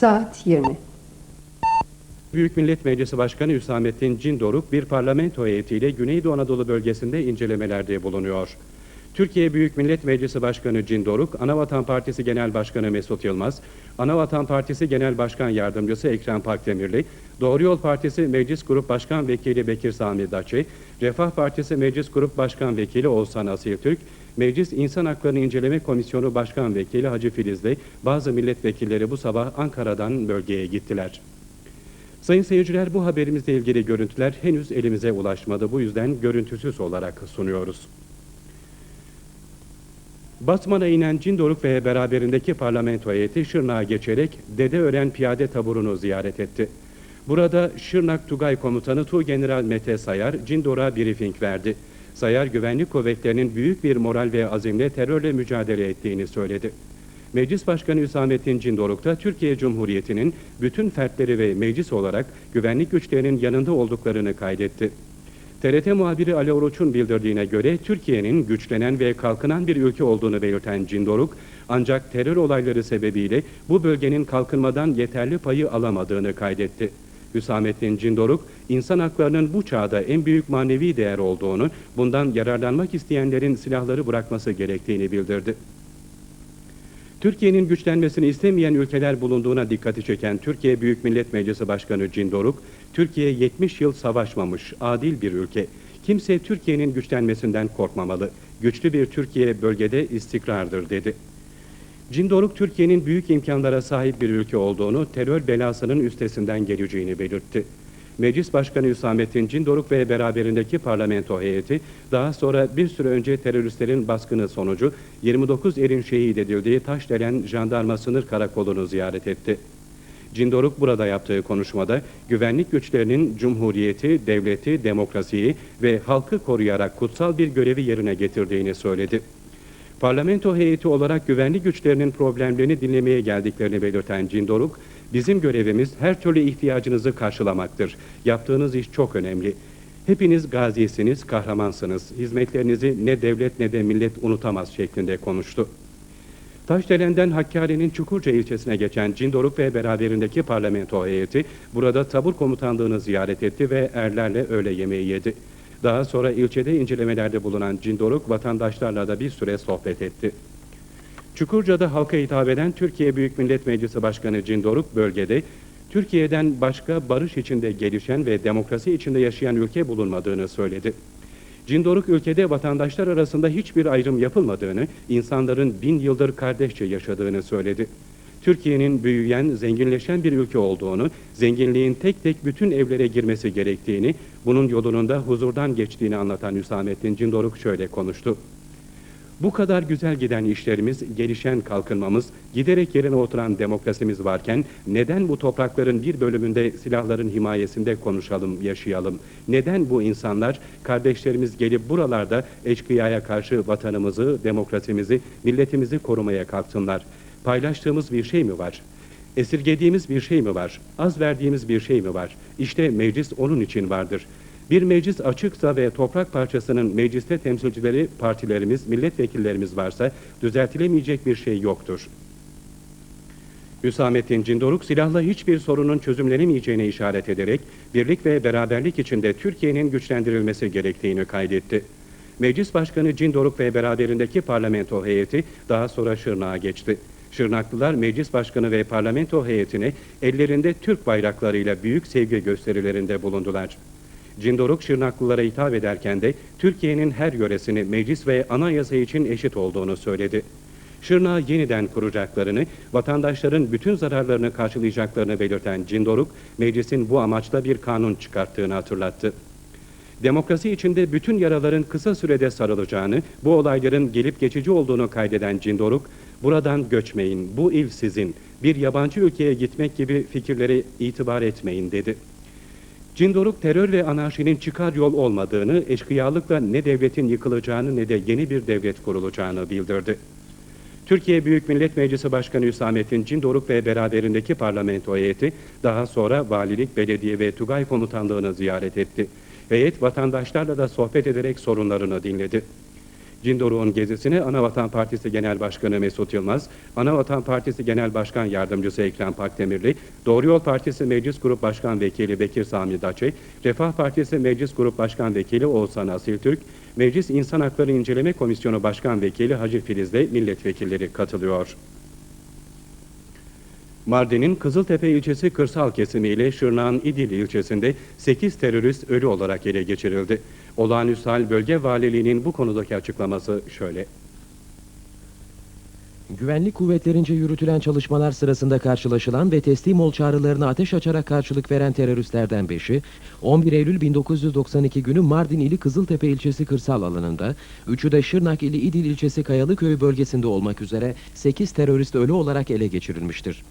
Saat 20. Büyük Millet Meclisi Başkanı Hüsamettin Cindoruk bir parlamento heyetiyle Güneydoğu Anadolu bölgesinde incelemelerde bulunuyor. Türkiye Büyük Millet Meclisi Başkanı Cindoruk, Anavatan Partisi Genel Başkanı Mesut Yılmaz, Anavatan Partisi Genel Başkan Yardımcısı Ekrem Pakdemirli, Doğru Yol Partisi Meclis Grup Başkan Vekili Bekir Sami Daçe, Refah Partisi Meclis Grup Başkan Vekili Oğuzhan Asil Türk, Meclis İnsan Haklarını İnceleme Komisyonu Başkan Vekili Hacı Filizli, bazı milletvekilleri bu sabah Ankara'dan bölgeye gittiler. Sayın seyirciler bu haberimizle ilgili görüntüler henüz elimize ulaşmadı. Bu yüzden görüntüsüz olarak sunuyoruz. Batman'a inen Cindoruk ve beraberindeki parlamento heyeti Şırnak'a geçerek Dedeören Piyade Taburu'nu ziyaret etti. Burada Şırnak Tugay Komutanı Tuğgeneral Mete Sayar, Cindoruk'a briefing verdi. Sayar, güvenlik kuvvetlerinin büyük bir moral ve azimle terörle mücadele ettiğini söyledi. Meclis Başkanı Hüsamettin Cindoruk da Türkiye Cumhuriyeti'nin bütün fertleri ve meclis olarak güvenlik güçlerinin yanında olduklarını kaydetti. TRT muhabiri Ali Oruç'un bildirdiğine göre Türkiye'nin güçlenen ve kalkınan bir ülke olduğunu belirten Cindoruk, ancak terör olayları sebebiyle bu bölgenin kalkınmadan yeterli payı alamadığını kaydetti. Hüsamettin Cindoruk, insan haklarının bu çağda en büyük manevi değer olduğunu, bundan yararlanmak isteyenlerin silahları bırakması gerektiğini bildirdi. Türkiye'nin güçlenmesini istemeyen ülkeler bulunduğuna dikkati çeken Türkiye Büyük Millet Meclisi Başkanı Cindoruk, Türkiye 70 yıl savaşmamış, adil bir ülke. Kimse Türkiye'nin güçlenmesinden korkmamalı. Güçlü bir Türkiye bölgede istikrardır dedi. Cindoruk, Türkiye'nin büyük imkanlara sahip bir ülke olduğunu, terör belasının üstesinden geleceğini belirtti. Meclis Başkanı Hüsamettin Cindoruk ve beraberindeki parlamento heyeti daha sonra bir süre önce teröristlerin baskını sonucu 29 erin şehit edildiği Taşdelen Jandarma Sınır Karakolu'nu ziyaret etti. Cindoruk burada yaptığı konuşmada güvenlik güçlerinin cumhuriyeti, devleti, demokrasiyi ve halkı koruyarak kutsal bir görevi yerine getirdiğini söyledi. Parlamento heyeti olarak güvenlik güçlerinin problemlerini dinlemeye geldiklerini belirten Cindoruk, bizim görevimiz her türlü ihtiyacınızı karşılamaktır. Yaptığınız iş çok önemli. Hepiniz gazisiniz, kahramansınız. Hizmetlerinizi ne devlet ne de millet unutamaz şeklinde konuştu. Taşdelen'den Hakkari'nin Çukurca ilçesine geçen Cindoruk ve beraberindeki parlamento heyeti burada tabur komutanlığını ziyaret etti ve erlerle öğle yemeği yedi. Daha sonra ilçede incelemelerde bulunan Cindoruk vatandaşlarla da bir süre sohbet etti. Çukurca'da halka hitap eden Türkiye Büyük Millet Meclisi Başkanı Cindoruk bölgede Türkiye'den başka barış içinde gelişen ve demokrasi içinde yaşayan ülke bulunmadığını söyledi. Cindoruk ülkede vatandaşlar arasında hiçbir ayrım yapılmadığını, insanların bin yıldır kardeşçe yaşadığını söyledi. Türkiye'nin büyüyen, zenginleşen bir ülke olduğunu, zenginliğin tek tek bütün evlere girmesi gerektiğini, bunun yolunun da huzurdan geçtiğini anlatan Hüsamettin Cindoruk şöyle konuştu. Bu kadar güzel giden işlerimiz, gelişen kalkınmamız, giderek yerine oturan demokrasimiz varken neden bu toprakların bir bölümünde silahların himayesinde konuşalım, yaşayalım? Neden bu insanlar, kardeşlerimiz gelip buralarda eşkıyaya karşı vatanımızı, demokrasimizi, milletimizi korumaya kalksınlar? Paylaştığımız bir şey mi var? Esirgediğimiz bir şey mi var? Az verdiğimiz bir şey mi var? İşte meclis onun için vardır. Bir meclis açıksa ve toprak parçasının mecliste temsilcileri, partilerimiz, milletvekillerimiz varsa düzeltilemeyecek bir şey yoktur. Hüsamettin Cindoruk silahla hiçbir sorunun çözümlenemeyeceğine işaret ederek birlik ve beraberlik içinde Türkiye'nin güçlendirilmesi gerektiğini kaydetti. Meclis Başkanı Cindoruk ve beraberindeki parlamento heyeti daha sonra Şırnak'a geçti. Şırnaklılar Meclis Başkanı ve parlamento heyetine ellerinde Türk bayraklarıyla büyük sevgi gösterilerinde bulundular. Cindoruk Şırnaklılara hitap ederken de Türkiye'nin her yöresini meclis ve anayasa için eşit olduğunu söyledi. Şırnağı yeniden kuracaklarını, vatandaşların bütün zararlarını karşılayacaklarını belirten Cindoruk, meclisin bu amaçla bir kanun çıkarttığını hatırlattı. Demokrasi içinde bütün yaraların kısa sürede sarılacağını, bu olayların gelip geçici olduğunu kaydeden Cindoruk, buradan göçmeyin, bu il sizin, bir yabancı ülkeye gitmek gibi fikirlere itibar etmeyin dedi. Cindoruk terör ve anarşinin çıkar yol olmadığını, eşkıyalıkla ne devletin yıkılacağını ne de yeni bir devlet kurulacağını bildirdi. Türkiye Büyük Millet Meclisi Başkanı Hüsamettin Cindoruk ve beraberindeki parlamento heyeti daha sonra valilik, belediye ve Tugay komutanlığını ziyaret etti. Heyet vatandaşlarla da sohbet ederek sorunlarını dinledi. Cindoruk'un gezisine Anavatan Partisi Genel Başkanı Mesut Yılmaz, Anavatan Partisi Genel Başkan Yardımcısı Ekrem Pakdemirli, Doğru Yol Partisi Meclis Grup Başkan Vekili Bekir Sami Daçe, Refah Partisi Meclis Grup Başkan Vekili Oğuzhan Asiltürk, Meclis İnsan Hakları İnceleme Komisyonu Başkan Vekili Hacı Filiz'le milletvekilleri katılıyor. Mardin'in Kızıltepe ilçesi kırsal kesimiyle Şırnak'ın İdil ilçesinde 8 terörist ölü olarak ele geçirildi. Olağanüstü hal bölge valiliğinin bu konudaki açıklaması şöyle. Güvenlik kuvvetlerince yürütülen çalışmalar sırasında karşılaşılan ve teslim ol çağrılarına ateş açarak karşılık veren teröristlerden 5'i 11 Eylül 1992 günü Mardin ili Kızıltepe ilçesi kırsal alanında, 3'ü de Şırnak ili İdil ilçesi Kayalıköy bölgesinde olmak üzere 8 terörist ölü olarak ele geçirilmiştir.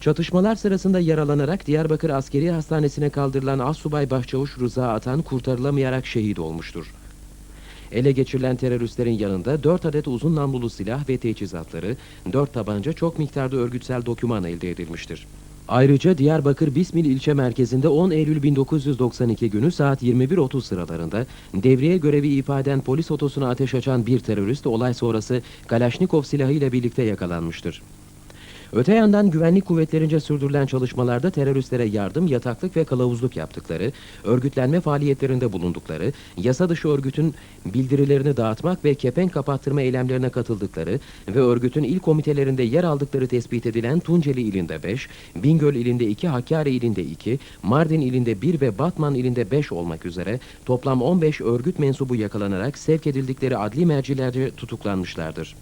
Çatışmalar sırasında yaralanarak Diyarbakır Askeri Hastanesi'ne kaldırılan Assubay Başçavuş Rıza Atan kurtarılamayarak şehit olmuştur. Ele geçirilen teröristlerin yanında 4 adet uzun namlulu silah ve teçhizatları, 4 tabanca çok miktarda örgütsel doküman elde edilmiştir. Ayrıca Diyarbakır Bismil ilçe merkezinde 10 Eylül 1992 günü saat 21.30 sıralarında devriye görevi ifaden polis otosuna ateş açan bir terörist olay sonrası Kalaşnikov silahıyla birlikte yakalanmıştır. Öte yandan güvenlik kuvvetlerince sürdürülen çalışmalarda teröristlere yardım, yataklık ve kılavuzluk yaptıkları, örgütlenme faaliyetlerinde bulundukları, yasa dışı örgütün bildirilerini dağıtmak ve kepenk kapattırma eylemlerine katıldıkları ve örgütün il komitelerinde yer aldıkları tespit edilen Tunceli ilinde 5, Bingöl ilinde 2, Hakkari ilinde 2, Mardin ilinde 1 ve Batman ilinde 5 olmak üzere toplam 15 örgüt mensubu yakalanarak sevk edildikleri adli mercilerce tutuklanmışlardır.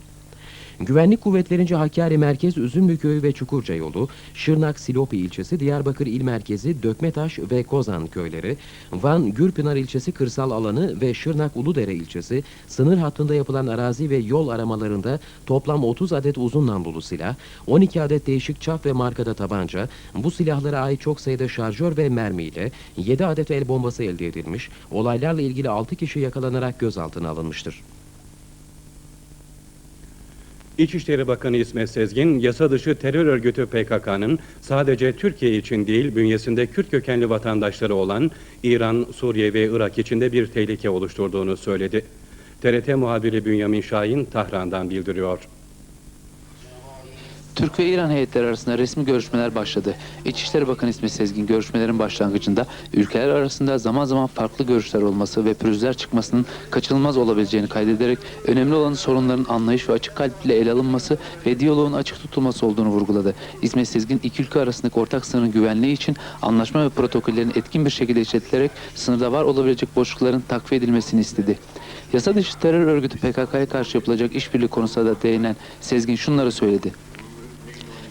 Güvenlik kuvvetlerince Hakkari Merkez, Üzümlükköy ve Çukurca yolu, Şırnak Silopi ilçesi, Diyarbakır il merkezi, Dökmetaş ve Kozan köyleri, Van Gürpınar ilçesi kırsal alanı ve Şırnak Uludere ilçesi, sınır hattında yapılan arazi ve yol aramalarında toplam 30 adet uzun namlulu silah, 12 adet değişik çap ve markada tabanca, bu silahlara ait çok sayıda şarjör ve mermiyle 7 adet el bombası elde edilmiş, olaylarla ilgili 6 kişi yakalanarak gözaltına alınmıştır. İçişleri Bakanı İsmet Sezgin, yasa dışı terör örgütü PKK'nın sadece Türkiye için değil, bünyesinde Kürt kökenli vatandaşları olan İran, Suriye ve Irak için de bir tehlike oluşturduğunu söyledi. TRT muhabiri Bünyamin Şahin Tahran'dan bildiriyor. Türk ve İran heyetleri arasında resmi görüşmeler başladı. İçişleri Bakanı İsmet Sezgin görüşmelerin başlangıcında ülkeler arasında zaman zaman farklı görüşler olması ve pürüzler çıkmasının kaçınılmaz olabileceğini kaydederek önemli olan sorunların anlayış ve açık kalple ele alınması ve diyaloğun açık tutulması olduğunu vurguladı. İsmet Sezgin iki ülke arasındaki ortak sınırın güvenliği için anlaşma ve protokollerin etkin bir şekilde işletilerek sınırda var olabilecek boşlukların takviye edilmesini istedi. Yasa dışı terör örgütü PKK'ya karşı yapılacak işbirliği konusunda da değinen Sezgin şunları söyledi.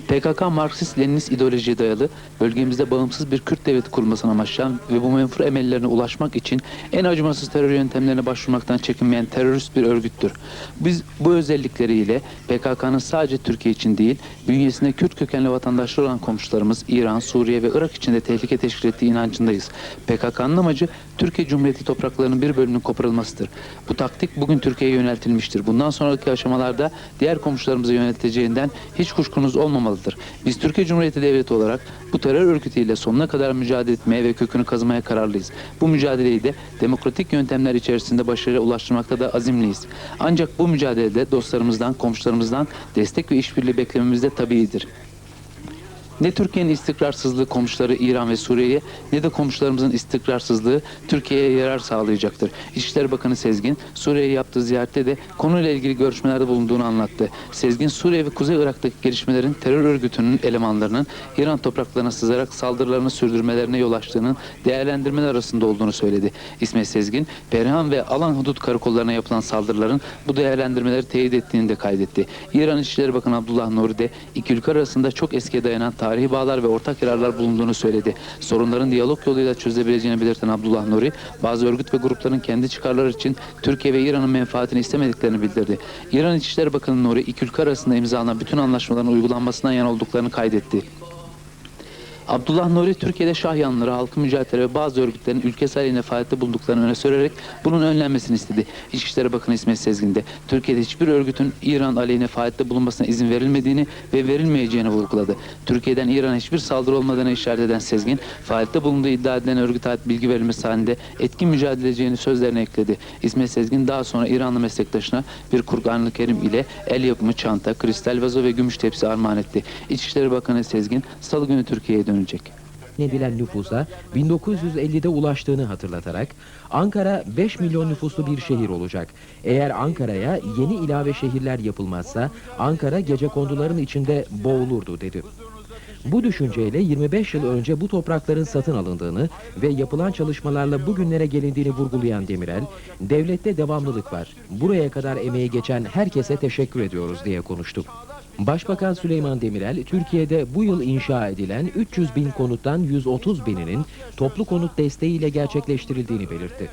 PKK Marksist-Leninist ideolojiye dayalı bölgemizde bağımsız bir Kürt devleti kurmasını amaçlayan ve bu menfur emellerine ulaşmak için en acımasız terör yöntemlerine başvurmaktan çekinmeyen terörist bir örgüttür. Biz bu özellikleriyle PKK'nın sadece Türkiye için değil, bünyesinde Kürt kökenli vatandaşlar olan komşularımız İran, Suriye ve Irak için de tehlike teşkil ettiği inancındayız. PKK'nın amacı Türkiye Cumhuriyeti topraklarının bir bölümünün koparılmasıdır. Bu taktik bugün Türkiye'ye yöneltilmiştir. Bundan sonraki aşamalarda diğer komşularımıza yönelteceğinden hiç kuşkunuz olmamalıdır. Biz Türkiye Cumhuriyeti Devleti olarak bu terör örgütüyle sonuna kadar mücadele etmeye ve kökünü kazımaya kararlıyız. Bu mücadeleyi de demokratik yöntemler içerisinde başarıya ulaştırmakta da azimliyiz. Ancak bu mücadelede dostlarımızdan, komşularımızdan destek ve işbirliği beklememiz de tabiidir. Ne Türkiye'nin istikrarsızlığı komşuları İran ve Suriye'ye ne de komşularımızın istikrarsızlığı Türkiye'ye yarar sağlayacaktır. İçişleri Bakanı Sezgin Suriye'ye yaptığı ziyarette de konuyla ilgili görüşmelerde bulunduğunu anlattı. Sezgin Suriye ve Kuzey Irak'taki gelişmelerin terör örgütünün elemanlarının İran topraklarına sızarak saldırılarını sürdürmelerine yol açtığının değerlendirmeler arasında olduğunu söyledi. İsmet Sezgin, Perihan ve Alan hudut karakollarına yapılan saldırıların bu değerlendirmeleri teyit ettiğini de kaydetti. İran İçişleri Bakanı Abdullah Nuri de iki ülke arasında çok eskiye dayanan tarihi bağlar ve ortak yararlar bulunduğunu söyledi. Sorunların diyalog yoluyla çözülebileceğini belirten Abdullah Nuri, bazı örgüt ve grupların kendi çıkarları için Türkiye ve İran'ın menfaatini istemediklerini bildirdi. İran İçişleri Bakanı Nuri, iki ülke arasında imzalanan bütün anlaşmaların uygulanmasından yana olduklarını kaydetti. Abdullah Nuri Türkiye'de Şah yanlıları, halkın mücadele ve bazı örgütlerin ülkesi aleyhine faaliyette bulduklarını öne sürerek bunun önlenmesini istedi. İçişleri Bakanı İsmet Sezgin de Türkiye'de hiçbir örgütün İran aleyhine faaliyette bulunmasına izin verilmediğini ve verilmeyeceğini vurguladı. Türkiye'den İran'a hiçbir saldırı olmadığını işaret eden Sezgin, faaliyette bulunduğu iddia edilen örgüte ait bilgi verilmesi halinde etkin mücadele edeceğini sözlerine ekledi. İsmet Sezgin daha sonra İranlı meslektaşına bir Kur'an-ı Kerim ile el yapımı çanta, kristal vazo ve gümüş tepsi armağan etti. İçişleri Bakanı Sezgin salı günü Türkiye'ye dönecek. edilen nüfusa 1950'de ulaştığını hatırlatarak Ankara 5 milyon nüfuslu bir şehir olacak. Eğer Ankara'ya yeni ilave şehirler yapılmazsa Ankara gece konduların içinde boğulurdu dedi. Bu düşünceyle 25 yıl önce bu toprakların satın alındığını ve yapılan çalışmalarla bugünlere gelindiğini vurgulayan Demirel, devlette devamlılık var. Buraya kadar emeği geçen herkese teşekkür ediyoruz diye konuştu. Başbakan Süleyman Demirel, Türkiye'de bu yıl inşa edilen 300 bin konuttan 130 bininin toplu konut desteğiyle gerçekleştirildiğini belirtti.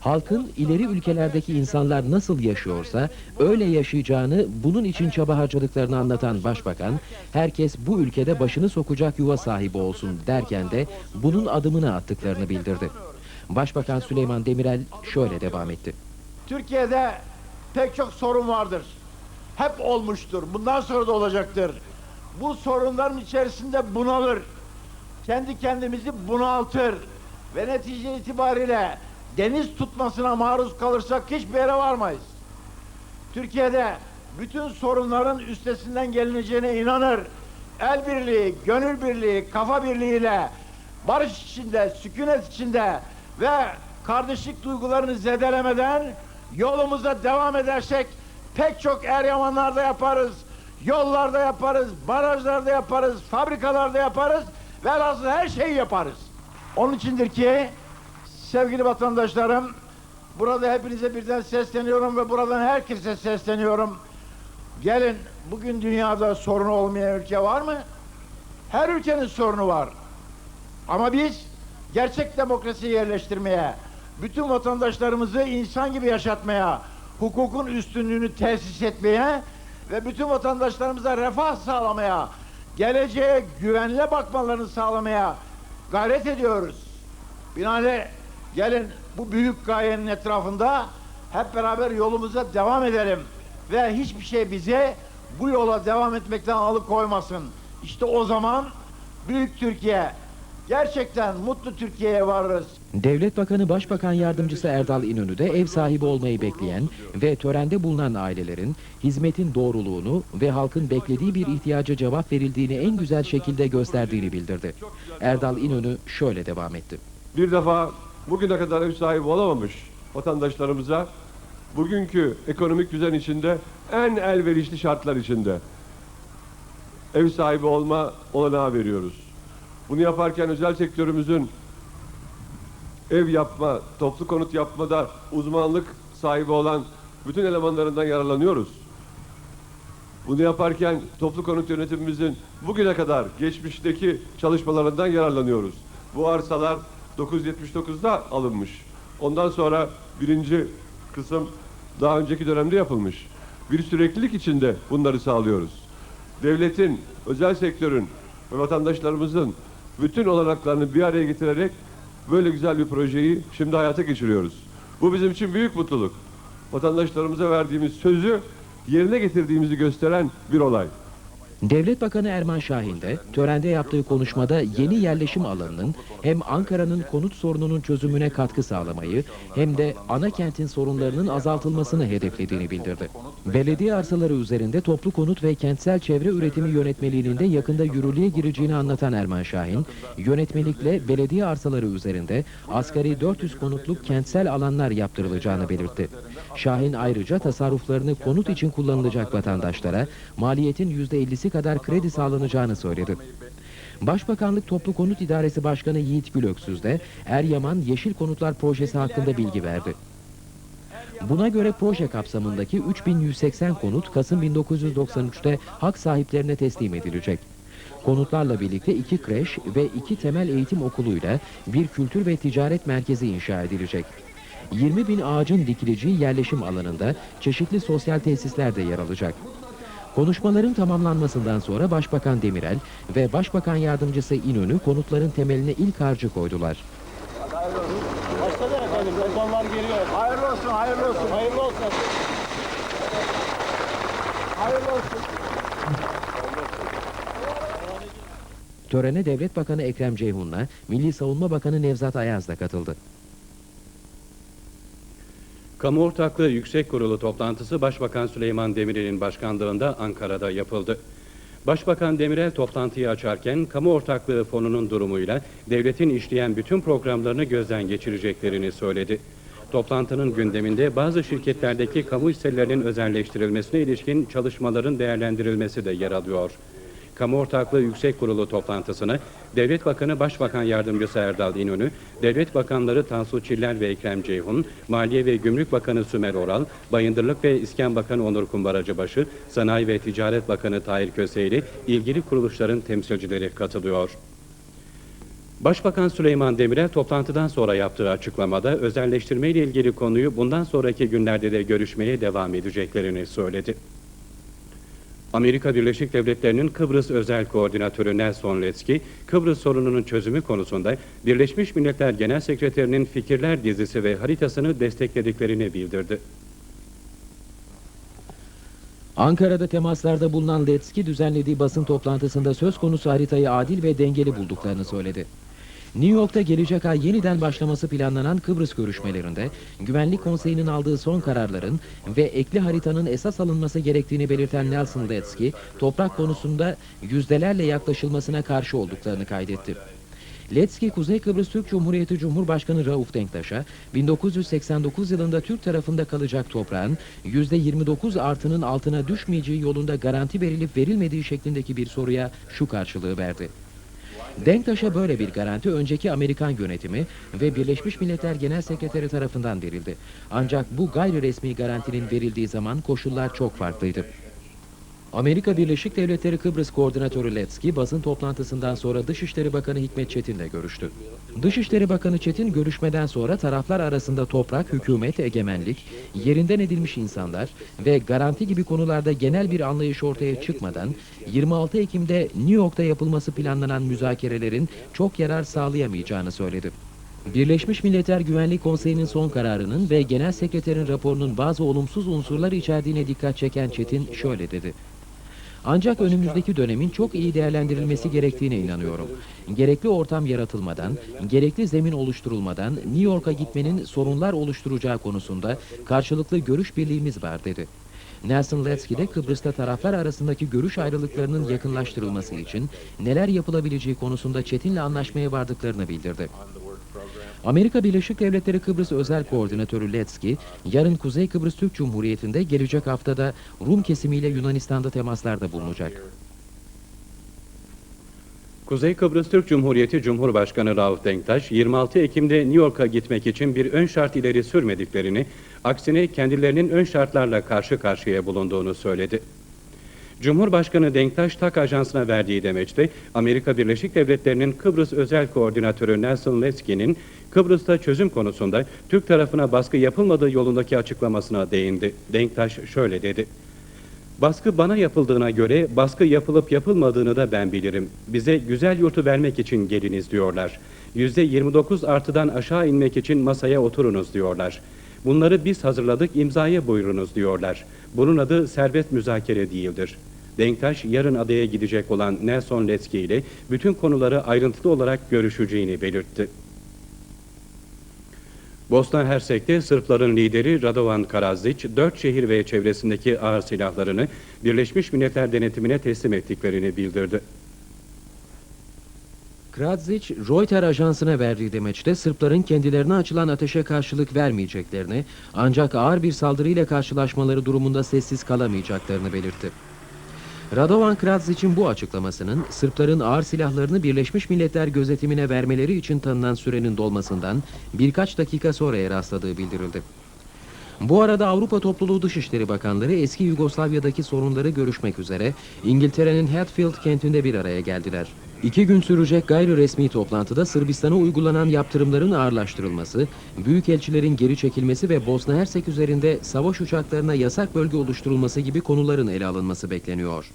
Halkın ileri ülkelerdeki insanlar nasıl yaşıyorsa öyle yaşayacağını bunun için çaba harcadıklarını anlatan başbakan herkes bu ülkede başını sokacak yuva sahibi olsun derken de bunun adımını attıklarını bildirdi. Başbakan Süleyman Demirel şöyle devam etti. Türkiye'de pek çok sorun vardır. Hep olmuştur. Bundan sonra da olacaktır. Bu sorunların içerisinde bunalır. Kendi kendimizi bunaltır. Ve netice itibariyle deniz tutmasına maruz kalırsak hiçbir yere varmayız. Türkiye'de bütün sorunların üstesinden gelineceğine inanır. El birliği, gönül birliği, kafa birliğiyle barış içinde, sükunet içinde ve kardeşlik duygularını zedelemeden yolumuza devam edersek pek çok eryamanlarda yaparız, yollarda yaparız, barajlarda yaparız, fabrikalarda yaparız, velhasıl her şeyi yaparız. Onun içindir ki sevgili vatandaşlarım, burada hepinize birden sesleniyorum ve buradan herkese sesleniyorum. Gelin bugün dünyada sorunu olmayan ülke var mı? Her ülkenin sorunu var. Ama biz gerçek demokrasiyi yerleştirmeye, bütün vatandaşlarımızı insan gibi yaşatmaya, hukukun üstünlüğünü tesis etmeye ve bütün vatandaşlarımıza refah sağlamaya, geleceğe güvenle bakmalarını sağlamaya gayret ediyoruz. Binaenaleyh gelin bu büyük gayenin etrafında hep beraber yolumuza devam edelim. Ve hiçbir şey bize bu yola devam etmekten alıkoymasın. İşte o zaman büyük Türkiye, gerçekten mutlu Türkiye'ye varırız. Devlet Bakanı Başbakan Yardımcısı Erdal İnönü de ev sahibi olmayı bekleyen ve törende bulunan ailelerin hizmetin doğruluğunu ve halkın beklediği bir ihtiyaca cevap verildiğini en güzel şekilde gösterdiğini bildirdi. Erdal İnönü şöyle devam etti. bir defa bugüne kadar ev sahibi olamamış vatandaşlarımıza bugünkü ekonomik düzen içinde en elverişli şartlar içinde ev sahibi olma olanağı veriyoruz. Bunu yaparken özel sektörümüzün ev yapma, toplu konut yapmada uzmanlık sahibi olan bütün elemanlarından yararlanıyoruz. Bunu yaparken toplu konut yönetimimizin bugüne kadar geçmişteki çalışmalarından yararlanıyoruz. Bu arsalar 979'da alınmış. Ondan sonra birinci kısım daha önceki dönemde yapılmış. Bir süreklilik içinde bunları sağlıyoruz. Devletin, özel sektörün ve vatandaşlarımızın bütün olanaklarını bir araya getirerek böyle güzel bir projeyi şimdi hayata geçiriyoruz. Bu bizim için büyük mutluluk. Vatandaşlarımıza verdiğimiz sözü yerine getirdiğimizi gösteren bir olay. Devlet Bakanı Erman Şahin de törende yaptığı konuşmada yeni yerleşim alanının hem Ankara'nın konut sorununun çözümüne katkı sağlamayı hem de ana kentin sorunlarının azaltılmasını hedeflediğini bildirdi. Belediye arsaları üzerinde toplu konut ve kentsel çevre üretimi yönetmeliğinin de yakında yürürlüğe gireceğini anlatan Erman Şahin, yönetmelikle belediye arsaları üzerinde asgari 400 konutluk kentsel alanlar yaptırılacağını belirtti. Şahin ayrıca tasarruflarını konut için kullanılacak vatandaşlara maliyetin %50'si kadar kredi sağlanacağını söyledi. Başbakanlık Toplu Konut İdaresi Başkanı Yiğit Gülöksüz de Eryaman Yeşil Konutlar Projesi hakkında bilgi verdi. Buna göre proje kapsamındaki 3180 konut Kasım 1993'te hak sahiplerine teslim edilecek. Konutlarla birlikte iki kreş ve iki temel eğitim okuluyla bir kültür ve ticaret merkezi inşa edilecek. 20 bin ağacın dikileceği yerleşim alanında çeşitli sosyal tesisler de yer alacak. Konuşmaların tamamlanmasından sonra Başbakan Demirel ve Başbakan Yardımcısı İnönü konutların temeline ilk harcı koydular. Başladı efendim. Betonlar geliyor. Hayırlı olsun, hayırlı olsun. Hayırlı olsun. Hayırlı olsun. Törene Devlet Bakanı Ekrem Ceyhun'la Milli Savunma Bakanı Nevzat Ayaz da katıldı. Kamu Ortaklığı Yüksek Kurulu toplantısı Başbakan Süleyman Demirel'in başkanlığında Ankara'da yapıldı. Başbakan Demirel toplantıyı açarken kamu ortaklığı fonunun durumuyla devletin işleyen bütün programlarını gözden geçireceklerini söyledi. Toplantının gündeminde bazı şirketlerdeki kamu hisselerinin özelleştirilmesine ilişkin çalışmaların değerlendirilmesi de yer alıyor. Kamu Ortaklığı Yüksek Kurulu toplantısına Devlet Bakanı Başbakan Yardımcısı Erdal İnönü, Devlet Bakanları Tansu Çiller ve Ekrem Ceyhun, Maliye ve Gümrük Bakanı Sümer Oral, Bayındırlık ve İskan Bakanı Onur Kumbaracıbaşı, Sanayi ve Ticaret Bakanı Tahir Köseyli, ilgili kuruluşların temsilcileri katılıyor. Başbakan Süleyman Demirel toplantıdan sonra yaptığı açıklamada özelleştirme ile ilgili konuyu bundan sonraki günlerde de görüşmeye devam edeceklerini söyledi. Amerika Birleşik Devletleri'nin Kıbrıs Özel Koordinatörü Nelson Letski, Kıbrıs sorununun çözümü konusunda Birleşmiş Milletler Genel Sekreterinin fikirler dizisi ve haritasını desteklediklerini bildirdi. Ankara'da temaslarda bulunan Letski düzenlediği basın toplantısında söz konusu haritayı adil ve dengeli bulduklarını söyledi. New York'ta gelecek ay yeniden başlaması planlanan Kıbrıs görüşmelerinde Güvenlik Konseyi'nin aldığı son kararların ve ekli haritanın esas alınması gerektiğini belirten Nelson Letski, toprak konusunda yüzdelerle yaklaşılmasına karşı olduklarını kaydetti. Letski, Kuzey Kıbrıs Türk Cumhuriyeti Cumhurbaşkanı Rauf Denktaş'a 1989 yılında Türk tarafında kalacak toprağın %29 artının altına düşmeyeceği yolunda garanti verilip verilmediği şeklindeki bir soruya şu karşılığı verdi. Denktaş'a böyle bir garanti önceki Amerikan yönetimi ve Birleşmiş Milletler Genel Sekreteri tarafından verildi. Ancak bu gayri resmi garantinin verildiği zaman koşullar çok farklıydı. Amerika Birleşik Devletleri Kıbrıs Koordinatörü Letski basın toplantısından sonra Dışişleri Bakanı Hikmet Çetin'le görüştü. Dışişleri Bakanı Çetin görüşmeden sonra taraflar arasında toprak, hükümet, egemenlik, yerinden edilmiş insanlar ve garanti gibi konularda genel bir anlayış ortaya çıkmadan 26 Ekim'de New York'ta yapılması planlanan müzakerelerin çok yarar sağlayamayacağını söyledi. Birleşmiş Milletler Güvenlik Konseyi'nin son kararının ve Genel Sekreterin raporunun bazı olumsuz unsurlar içerdiğine dikkat çeken Çetin şöyle dedi. Ancak önümüzdeki dönemin çok iyi değerlendirilmesi gerektiğine inanıyorum. Gerekli ortam yaratılmadan, gerekli zemin oluşturulmadan New York'a gitmenin sorunlar oluşturacağı konusunda karşılıklı görüş birliğimiz var dedi. Nelson Letsky de Kıbrıs'ta taraflar arasındaki görüş ayrılıklarının yakınlaştırılması için neler yapılabileceği konusunda Çetin'le anlaşmaya vardıklarını bildirdi. Amerika Birleşik Devletleri Kıbrıs Özel Koordinatörü Letski, yarın Kuzey Kıbrıs Türk Cumhuriyeti'nde gelecek haftada Rum kesimiyle Yunanistan'da temaslarda bulunacak. Kuzey Kıbrıs Türk Cumhuriyeti Cumhurbaşkanı Rauf Denktaş, 26 Ekim'de New York'a gitmek için bir ön şart ileri sürmediklerini, aksine kendilerinin ön şartlarla karşı karşıya bulunduğunu söyledi. Cumhurbaşkanı Denktaş TAK Ajansı'na verdiği demeçte Amerika Birleşik Devletleri'nin Kıbrıs Özel Koordinatörü Nelson Letski'nin Kıbrıs'ta çözüm konusunda Türk tarafına baskı yapılmadığı yolundaki açıklamasına değindi. Denktaş şöyle dedi. Baskı bana yapıldığına göre baskı yapılıp yapılmadığını da ben bilirim. Bize güzel yurtu vermek için geliniz diyorlar. Yüzde 29 artıdan aşağı inmek için masaya oturunuz diyorlar. Bunları biz hazırladık imzaya buyurunuz diyorlar. Bunun adı serbest müzakere değildir. Denktaş yarın adaya gidecek olan Nelson Letski ile bütün konuları ayrıntılı olarak görüşeceğini belirtti. Bosna Hersek'te Sırpların lideri Radovan Karadzic, dört şehir ve çevresindeki ağır silahlarını Birleşmiş Milletler denetimine teslim ettiklerini bildirdi. Kradzic, Reuters ajansına verdiği demeçte Sırpların kendilerine açılan ateşe karşılık vermeyeceklerini, ancak ağır bir saldırıyla karşılaşmaları durumunda sessiz kalamayacaklarını belirtti. Radovan Kradzic'in bu açıklamasının Sırpların ağır silahlarını Birleşmiş Milletler gözetimine vermeleri için tanınan sürenin dolmasından birkaç dakika sonraya rastladığı bildirildi. Bu arada Avrupa Topluluğu Dışişleri Bakanları eski Yugoslavya'daki sorunları görüşmek üzere İngiltere'nin Hatfield kentinde bir araya geldiler. İki gün sürecek gayri resmi toplantıda Sırbistan'a uygulanan yaptırımların ağırlaştırılması, büyükelçilerin geri çekilmesi ve Bosna Hersek üzerinde savaş uçaklarına yasak bölge oluşturulması gibi konuların ele alınması bekleniyor.